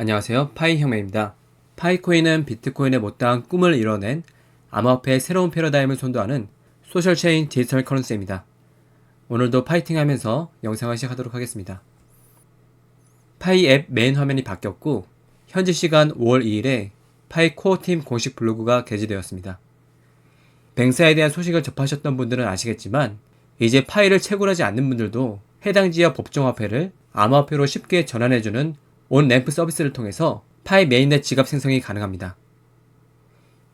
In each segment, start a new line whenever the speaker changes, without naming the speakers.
안녕하세요. 파이 혁명입니다. 파이코인은 비트코인에 못다한 꿈을 이뤄낸 암호화폐의 새로운 패러다임을 선도하는 소셜체인 디지털 커런시입니다. 오늘도 파이팅 하면서 영상을 시작하도록 하겠습니다. 파이 앱 메인 화면이 바뀌었고 현지 시간 5월 2일에 파이 코어 팀 공식 블로그가 게시되었습니다. 뱅사에 대한 소식을 접하셨던 분들은 아시겠지만 이제 파이를 채굴하지 않는 분들도 해당 지역 법정화폐를 암호화폐로 쉽게 전환해주는 온 램프 서비스를 통해서 파이 메인넷 지갑 생성이 가능합니다.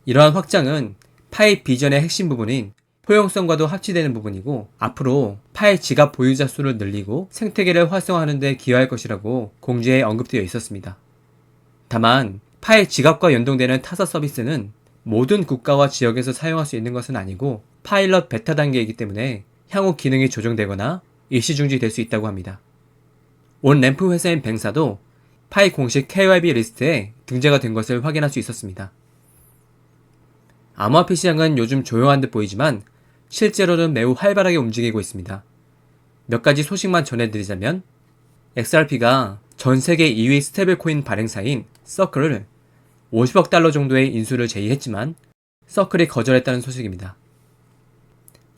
이러한 확장은 파이 비전의 핵심 부분인 포용성과도 합치되는 부분이고 앞으로 파이 지갑 보유자 수를 늘리고 생태계를 활성화하는 데 기여할 것이라고 공지에 언급되어 있었습니다. 다만 파이 지갑과 연동되는 타사 서비스는 모든 국가와 지역에서 사용할 수 있는 것은 아니고 파일럿 베타 단계이기 때문에 향후 기능이 조정되거나 일시 중지될 수 있다고 합니다. 온 램프 회사인 뱅사도 파이 공식 KYB 리스트에 등재가 된 것을 확인할 수 있었습니다. 암호화폐 시장은 요즘 조용한 듯 보이지만 실제로는 매우 활발하게 움직이고 있습니다. 몇 가지 소식만 전해드리자면 XRP가 전 세계 2위 스테이블 코인 발행사인 서클을 50억 달러 정도의 인수를 제의했지만 서클이 거절했다는 소식입니다.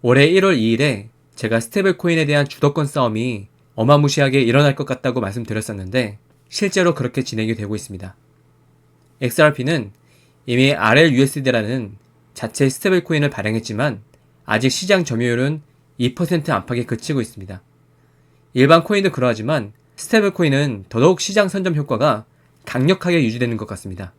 올해 1월 2일에 제가 스테이블 코인에 대한 주도권 싸움이 어마무시하게 일어날 것 같다고 말씀드렸었는데 실제로 그렇게 진행이 되고 있습니다. XRP는 이미 RLUSD라는 자체 스테이블 코인을 발행했지만 아직 시장 점유율은 2% 안팎에 그치고 있습니다. 일반 코인도 그러하지만 스테이블 코인은 더더욱 시장 선점 효과가 강력하게 유지되는 것 같습니다.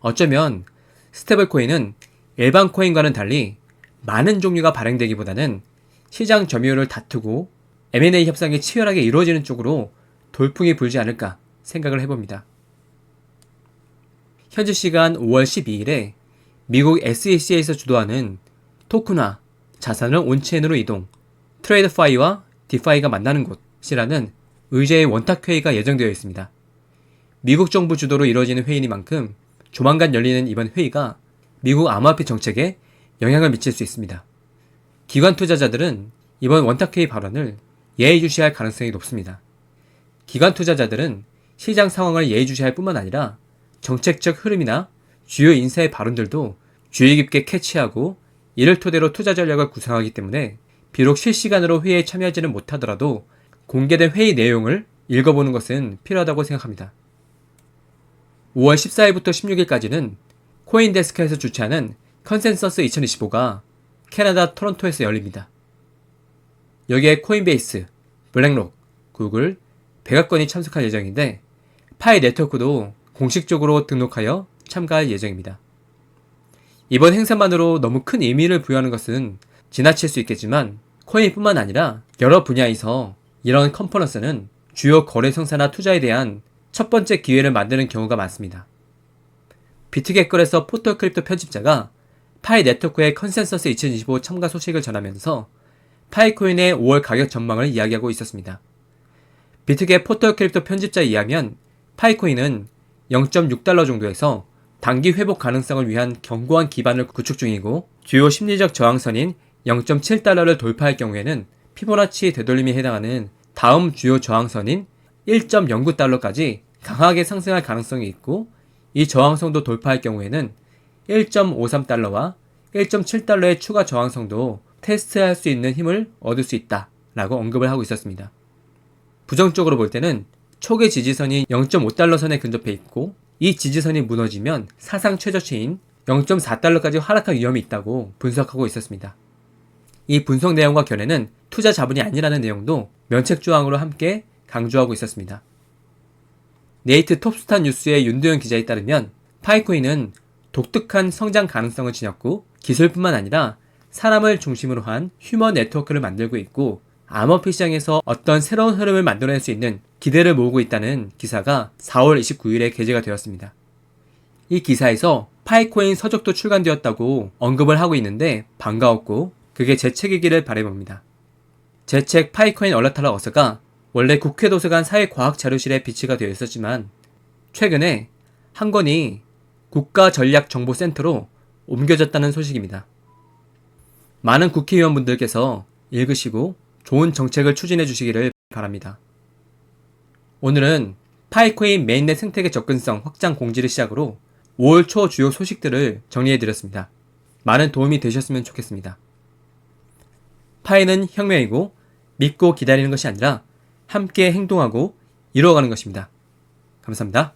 어쩌면 스테이블 코인은 일반 코인과는 달리 많은 종류가 발행되기보다는 시장 점유율을 다투고 M&A 협상이 치열하게 이루어지는 쪽으로 돌풍이 불지 않을까 생각을 해봅니다. 현지 시간 5월 12일에 미국 SEC에서 주도하는 토크나 자산을 온체인으로 이동, 트레이드 파이와 디파이가 만나는 곳이라는 의제의 원탁회의가 예정되어 있습니다. 미국 정부 주도로 이루어지는 회의니만큼 조만간 열리는 이번 회의가 미국 암호화폐 정책에 영향을 미칠 수 있습니다. 기관 투자자들은 이번 원탁회의 발언을 예의주시할 가능성이 높습니다. 기관 투자자들은 시장 상황을 예의주시할 뿐만 아니라 정책적 흐름이나 주요 인사의 발언들도 주의 깊게 캐치하고 이를 토대로 투자 전략을 구상하기 때문에 비록 실시간으로 회의에 참여하지는 못하더라도 공개된 회의 내용을 읽어보는 것은 필요하다고 생각합니다. 5월 14일부터 16일까지는 코인데스크에서 주최하는 컨센서스 2025가 캐나다 토론토에서 열립니다. 여기에 코인베이스, 블랙록, 구글, 백악관이 참석할 예정인데 파이 네트워크도 공식적으로 등록하여 참가할 예정입니다. 이번 행사만으로 너무 큰 의미를 부여하는 것은 지나칠 수 있겠지만 코인뿐만 아니라 여러 분야에서 이런 컨퍼런스는 주요 거래 성사나 투자에 대한 첫 번째 기회를 만드는 경우가 많습니다. 비트게걸에서 포털 크립토 편집자가 파이 네트워크의 컨센서스 2025 참가 소식을 전하면서 파이코인의 5월 가격 전망을 이야기하고 있었습니다. 비트게 포털 크립토 편집자에 의하면 파이코인은 0.6달러 정도에서 단기 회복 가능성을 위한 견고한 기반을 구축 중이고 주요 심리적 저항선인 0.7달러를 돌파할 경우에는 피보나치 되돌림에 해당하는 다음 주요 저항선인 1.09달러까지 강하게 상승할 가능성이 있고 이 저항성도 돌파할 경우에는 1.53달러와 1.7달러의 추가 저항성도 테스트할 수 있는 힘을 얻을 수 있다 라고 언급을 하고 있었습니다. 부정적으로 볼 때는 초기 지지선이 0.5달러 선에 근접해 있고 이 지지선이 무너지면 사상 최저치인 0.4달러까지 하락할 위험이 있다고 분석하고 있었습니다. 이 분석 내용과 견해는 투자 자본이 아니라는 내용도 면책 조항으로 함께 강조하고 있었습니다. 네이트 톱스타 뉴스의 윤도현 기자에 따르면 파이코인은 독특한 성장 가능성을 지녔고 기술뿐만 아니라 사람을 중심으로 한 휴먼 네트워크를 만들고 있고 암호피 시장에서 어떤 새로운 흐름을 만들어낼 수 있는 기대를 모으고 있다는 기사가 4월 29일에 게재가 되었습니다. 이 기사에서 파이코인 서적도 출간되었다고 언급을 하고 있는데 반가웠고 그게 제 책이기를 바래봅니다. 제 책 파이코인 얼라탈라 어서가 원래 국회 도서관 사회과학자료실에 비치가 되어 있었지만 최근에 한 권이 국가전략정보센터로 옮겨졌다는 소식입니다. 많은 국회의원분들께서 읽으시고 좋은 정책을 추진해 주시기를 바랍니다. 오늘은 파이코인 메인넷 생태계 접근성 확장 공지를 시작으로 5월 초 주요 소식들을 정리해 드렸습니다. 많은 도움이 되셨으면 좋겠습니다. 파이는 혁명이고 믿고 기다리는 것이 아니라 함께 행동하고 이루어가는 것입니다. 감사합니다.